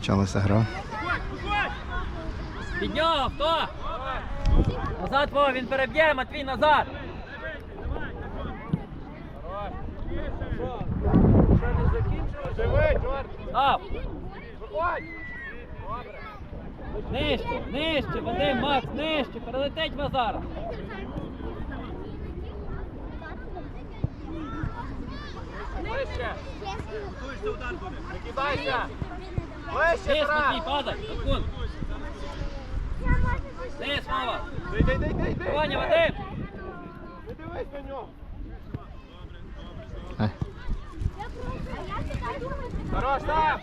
Почалася гра. Під нього, хто? Назад, Вова, він переб'є, Матвій, назад. Став. Нижче, нижче, Вадим, Макс, нижче, перелетить Мазара. Ближче! Не кидайся! Ближче, Низ, Матвій, Тарас! падай, Откун. Низ, Вова. Йди, йди, йди, йди! Ваня, Вадим. Не дивись на нього! Хорош, там!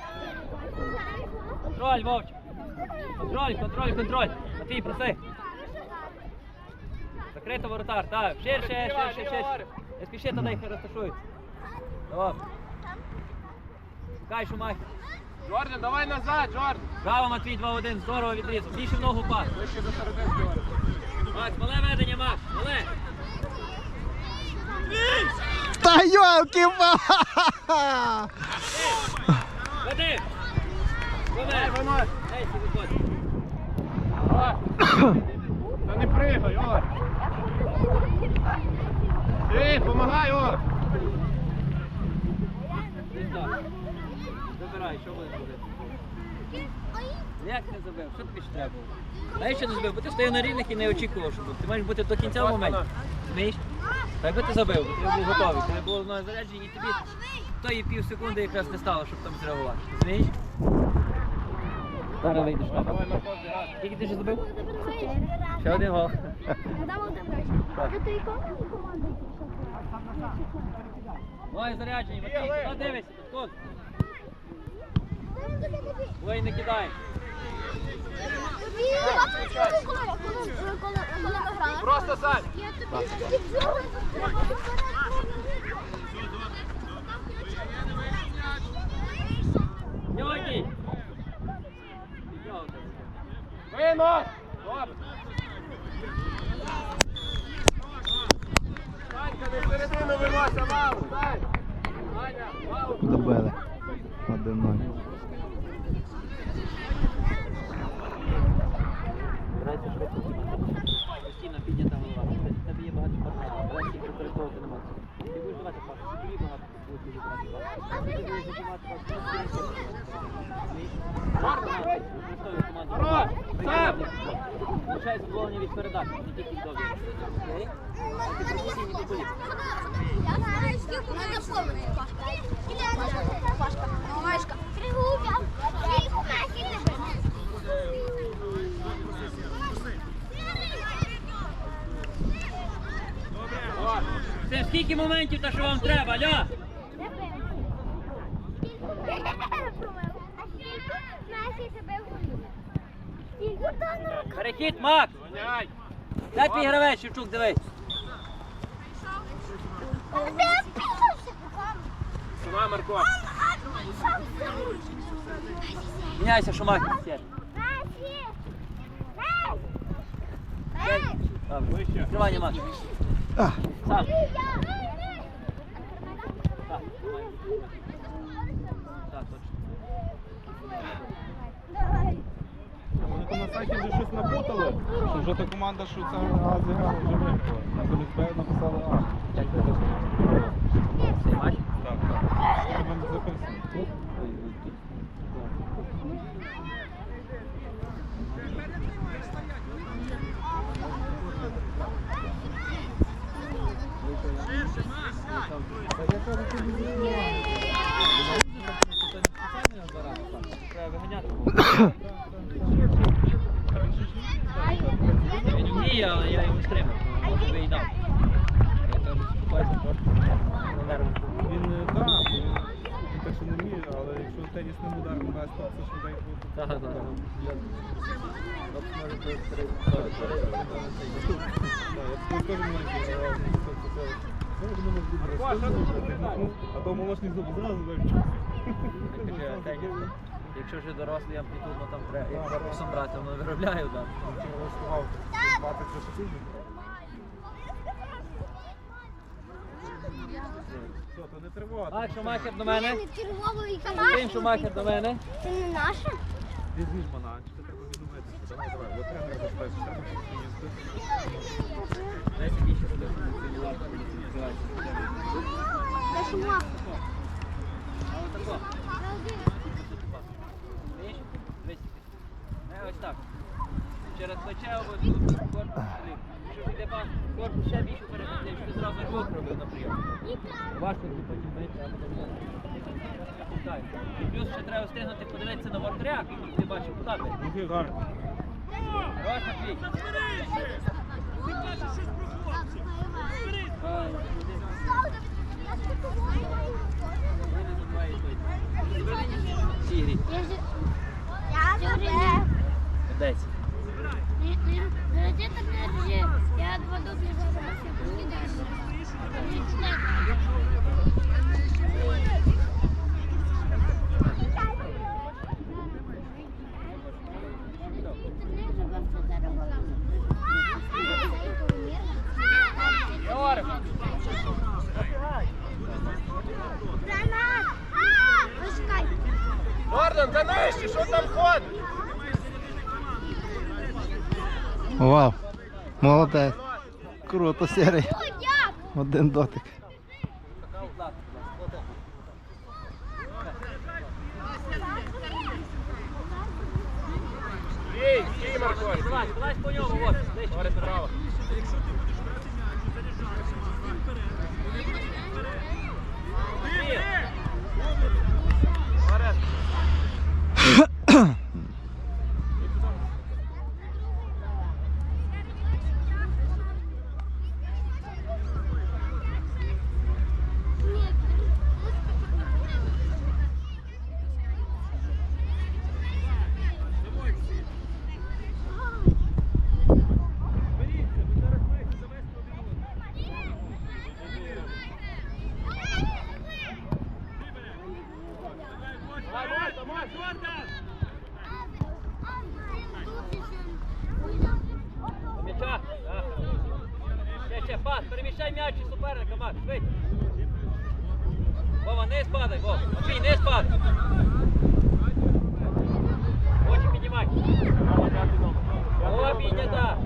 Контроль, Вовчик. Контроль, контроль, контроль. Матвій, проси. Закрито воротар, так. Ширше, ширше, ширше. Не спіши туди, хай розташується. Давай. Кай, Шумахер. Джордан, давай назад, Джордан! Браво, Матвій, 2-1, здорово відрізав. Більше в ногу пас. Ближче до середини, Джордан. Макс, мале ведення, Макс, мале. Та йолки ба Веди. Вове. Ей, ти виходь. Та не пригай, о! Ти, помагай, о! Десь так. Забирай, що буде робити? Як не забив? Що тобі ще треба було? Знаєш, що не забив? Бо ти стояв на рівних і не очікував, що буде. Ти маєш бути до кінця в моменті. Змієш? Так би ти забив, бо ти був готовий. Коли було на зарядженні, і тобі тої пів секунди якраз не стало, щоб там зреагувати. Змієш? Зараз вийдеш на Марко. Скільки ти ще забив? Ще один гол. Ой, заряджені, Матвій, куди дивишся? Тут. Ой, не кидай. Просто сань! Лишай задоволення від передач, не тільки довгі. Окей? О, Це скільки моментів, та що вам треба, алло? Перехід, Макс! Дай твій гравець, Шевчук, дивись. Сюди, Марко! Міняйся. Добре. Відкривання, Макс. Сам. Так, точно. Вони на сайті вже щось напутали, що вже та команда, що це А зіграла, вже виграла. ФСБ написали А. Як ти хочеш? Цей матч? Так, так. Треба записано. Тут? Треба виганяти. Він вміє, але я йому стримав. Може би і дав. Я теж спокійно трошки. Не нервно. Він е, так, він він так що не вміє, але якщо тенісним ударом дасть, то це швиденько. Так, так, так. От може бути три. Так, так. Я теж маленький, але це це це. Ну, я думаю, буде Марко, що ти розстрілювати. А то молочний зуб зразу. Я Якщо вже дорослий амплітудно там треба, корпусом брати, воно виробляє удар. Все, то не тривога. Так, Шумахер до мене. червовий Ким Шумахер до мене. Це не наше? Візьміть бананчика, треба відновитися. Давай, давай, от тренер безпечно, треба їсти. Десять більше робити. Це шумах. Вмієш? Дивись. Не, ось так. Через плече обов'язково пас, корпус ще більше передати, якщо ти зразу ривок робив на прийом. Важко тут потім бити, а потім Так. І плюс ще треба встигнути подивитися на воротаря, який ти бачив куди ти. Який гарний. Хорош, Матвій. Ай, Гордон, за нижче, що там ходить? Вау. Молодець. Круто, серий. Один дотик. Стій, стій, Марко. Давай, давай по ньому, вот, ближче. Говорить право. Ще, ще, пас, переміщай м'яч і суперника, Макс, швидше. Вова, не спадай, Вова. Матвій, не спадай. Очі піднімай. Голова піднята.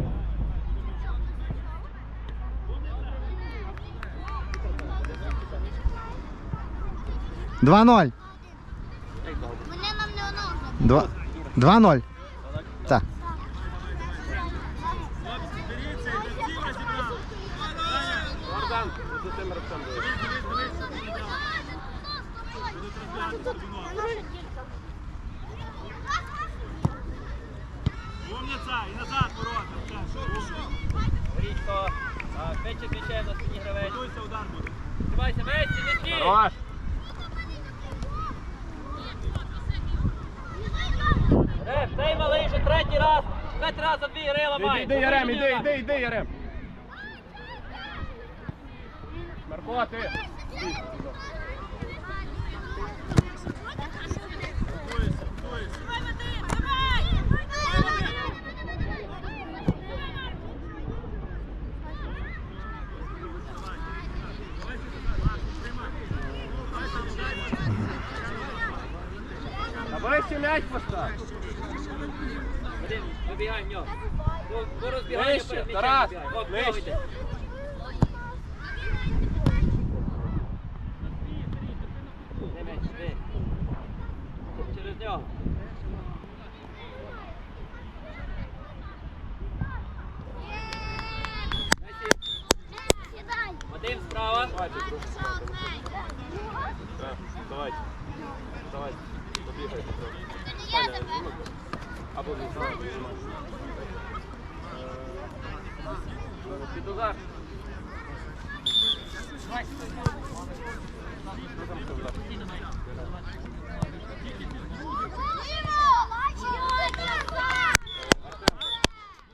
Два ноль. Мене нам не воно вже. Два. Два ноль. Гордон, за тим Олександром. Річко. Так, швидше зміщаємо на спині гравець. Не стій. Хорош. Реф, цей малий вже третій раз. Третій раз дві гри Іди, іди, іди, іди, іди, Ярем. Марко. Давай ще м'яч постав. Вибігай в нього. По перед м'ячем Тарас, нижче. хто йде? Де м'яч? Де? Через нього. Месsi, Сідай. Вадим справа. Давайте, друг. Давайте. Давайте. Побігай. Це не я не знаю. Під удар.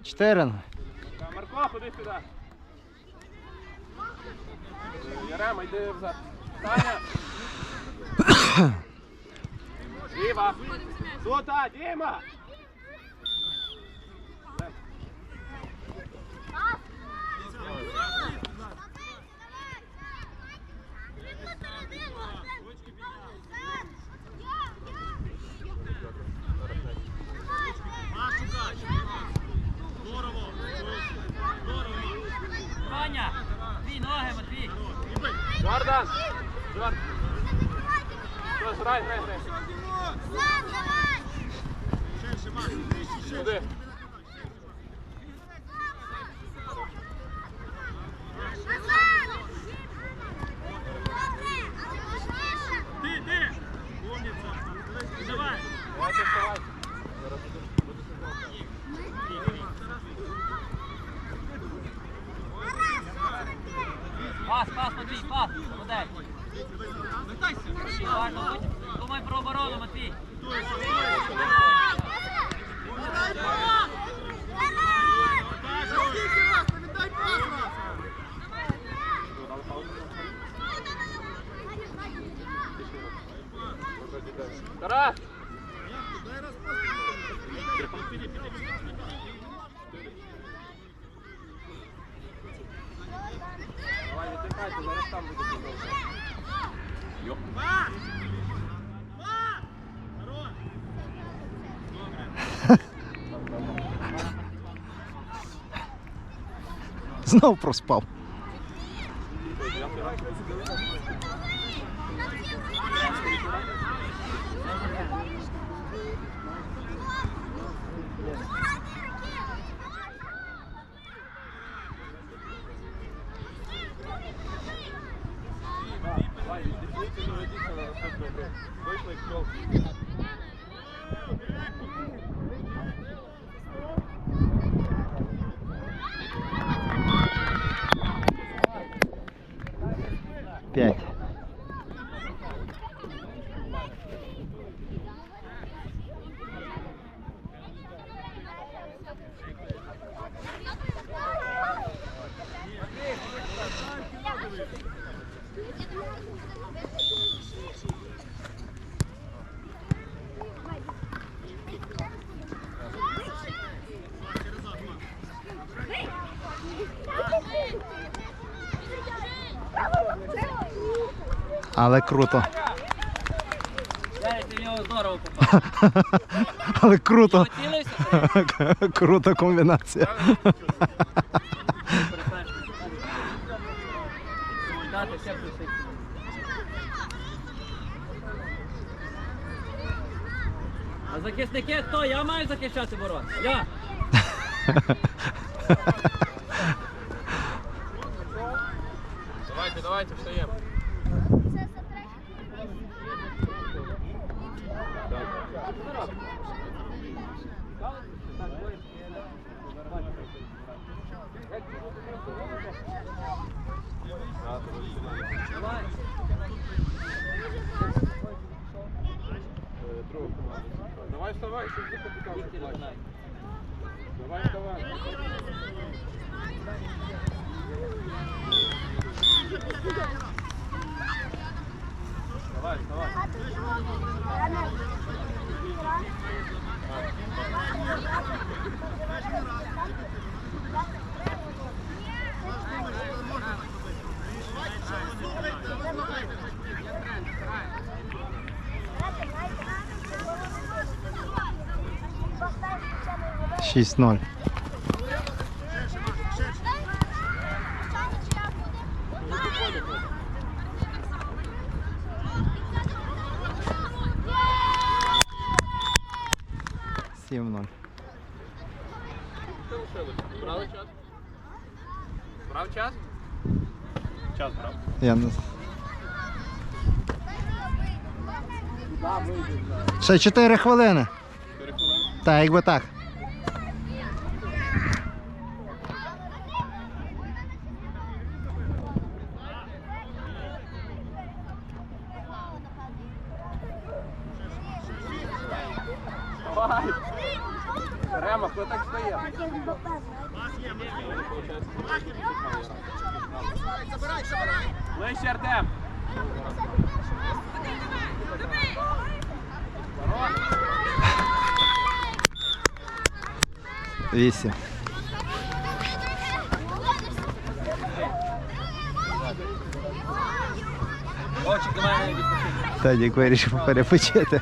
Чотири. Марко, ходи сюди. Е, Ярема, йди взад. Таня. Діма. Тут, а, Діма. Матвій, ноги, Матвій. Джордан! Джордан! Все, грай, грай, грай. Сам, давай! Куди? Ти, ти! Умніця! Давай! Давай, давай! Пас, пас, Матвій, пас. Молодець. Уважно, будь. Думай про оборону, Матвій. Тарас! Давай, віддихайте, зараз там буде продовжувати. Йоп. Знов проспав. 对 Але круто. Але круто. Крута комбінація. А захисники хто? Я маю захищати ворот. Я. Давайте, давайте, встаємо. Давай. Вставай, щоб ти виконай. Давай вставай. Давай, давай. Шість ноль. Сім ноль. Що лишилось? Брали час? Брав час? Час брав. Я не... Ще 4 хвилини. Чотири хвилини. Так, якби так. Вісім. До мене. Тадік вирішив перепочити.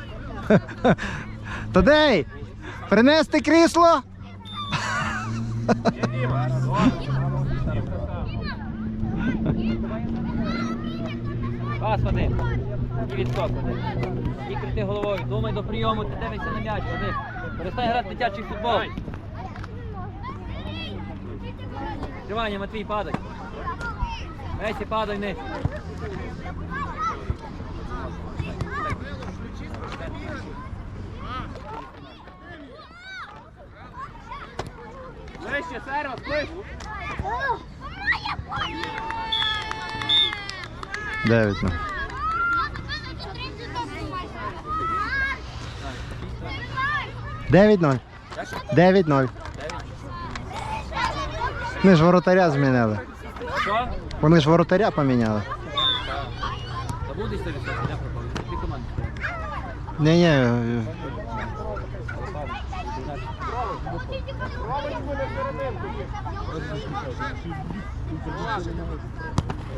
Тадей! Принести крісло? Пас один. І відскок один. І крити головою. Думай до прийому, ти дивишся на м'яч. Один. Перестань грати дитячий футбол. Тривання, Матвій, падай. Месі, падай вниз. Вище, сервас, плив. Девять ну. 9. Дев'ять ноль. Дев'ять ноль. Вони ж воротаря змінили. Що? Вони ж воротаря поміняли. Не не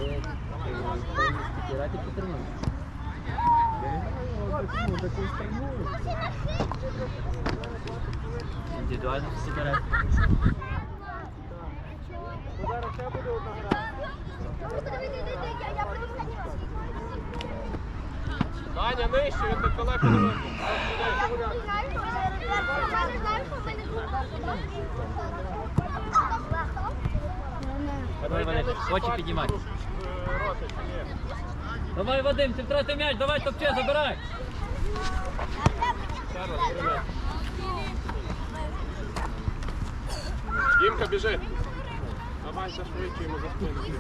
100% по тренуванню. Індивідуально всі грають. Даня, нижче, він так далеко не видно. Давай, Вадим, очі піднімай. Давай, Вадим, ти м'яч, давай топче, забирай. Дімка, біжи. Давайся швидше йому за спину.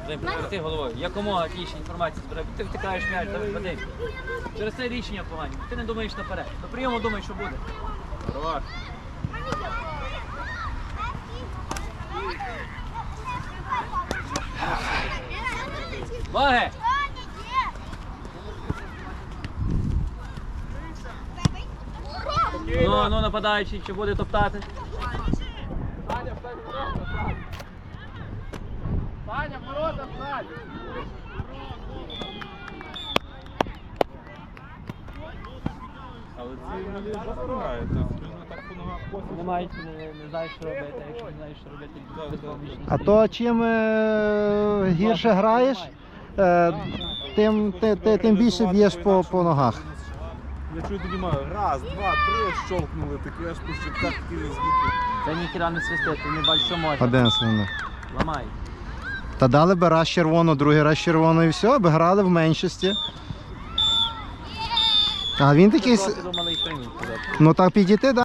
Вадим, приверти головою. Якомога більше інформації збирай. Ти втикаєш м'яч, давай, Вадим. Через це рішення погані. Ти не думаєш наперед. До прийому думай, що буде. Давай. Ваги! Ну, ну нападаючий, чи буде топтати? Саня, встань ворота, Саня. Саня, ворота встань. Але ці малі допомагають. Тобто так косить. Не мають, не, не знаєш, що робити, а якщо не знаєш, що робити, А то чим е, гірше граєш, е, тим, ти- ти- тим більше б'єш по, по ногах. Я чую тоді маю раз, два, три щолкнули, такі аж по щитках такі звуки. Це ніхіра не свистить, ти не бачиш, що можна. Один свинок. Ламай. Та дали би раз червону, другий раз червону і все, аби грали в меншості. А він такий. с- думали. Ну так підійти, да.